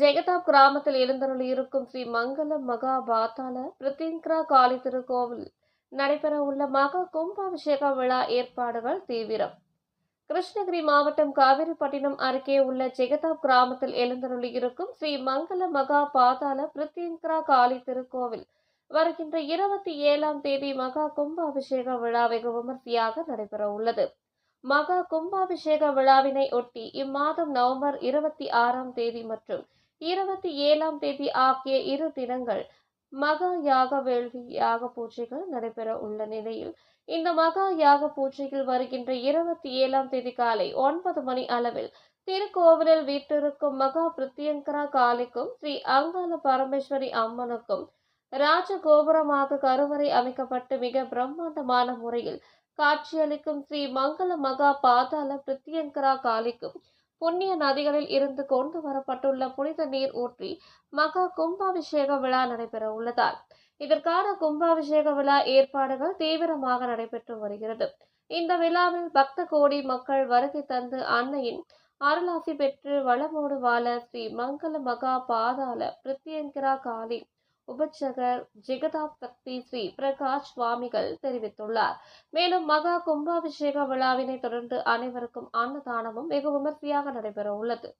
ஜெகதாப் கிராமத்தில் எழுந்தருளியிருக்கும் ஸ்ரீ மங்கள மகா பாத்தால பிரித்திங்கரா காளி திருக்கோவில் நடைபெற உள்ள மகா கும்பாபிஷேக விழா ஏற்பாடுகள் தீவிரம். கிருஷ்ணகிரி மாவட்டம் காவிரிப்பட்டினம் அருகே உள்ள ஜெகதாப் கிராமத்தில் எழுந்தருளியிருக்கும் ஸ்ரீ மங்கள மகா பாதாள பிரித்திங்கரா காளி திருக்கோவில் வருகின்ற இருபத்தி ஏழாம் தேதி மகா கும்பாபிஷேக விழா வெகு விமர்சையாக நடைபெற உள்ளது. மகா கும்பாபிஷேக விழாவினை ஒட்டி இம்மாதம் நவம்பர் இருபத்தி ஆறாம் தேதி மற்றும் இருபத்தி ஏழாம் தேதி ஆகிய இரு தினங்கள் மகா யாக வேள்வி யாக பூஜைகள் நடைபெற உள்ள நிலையில் இந்த மகா யாக பூஜையில் வருகின்ற இருபத்தி ஏழாம் தேதி காலை ஒன்பது மணி அளவில் திருக்கோவிலில் வீட்டிருக்கும் மகா பிரத்யங்கரா காளிக்கும் ஸ்ரீ அங்காள பரமேஸ்வரி அம்மனுக்கும் ராஜகோபுரமாக கருவறை அமைக்கப்பட்டு மிக பிரம்மாண்டமான முறையில் காட்சியளிக்கும் ஸ்ரீ மங்கள மகா பாதாள பிரித்தியங்கரா காளிக்கும் புண்ணிய நதிகளில் இருந்து கொண்டு வரப்பட்டுள்ள புனித நீர் ஊற்றி மகா கும்பாபிஷேக விழா நடைபெற உள்ளதால் இதற்கான கும்பாபிஷேக விழா ஏற்பாடுகள் தீவிரமாக நடைபெற்று வருகிறது. இந்த விழாவில் பக்த கோடி மக்கள் வருகை தந்து அன்னையின் அருளாசி பெற்று வளமோடு வாழ ஸ்ரீ மங்கள மகா பாதாள பிரித்தியங்கிரா காளி உபச்சகர் ஜெகதாப் சக்தி ஸ்ரீ பிரகாஷ் சுவாமிகள் தெரிவித்துள்ளார். மேலும் மகா கும்பாபிஷேக விழாவினை தொடர்ந்து அனைவருக்கும் அன்னதானமும் வெகு விமர்சையாக நடைபெற உள்ளது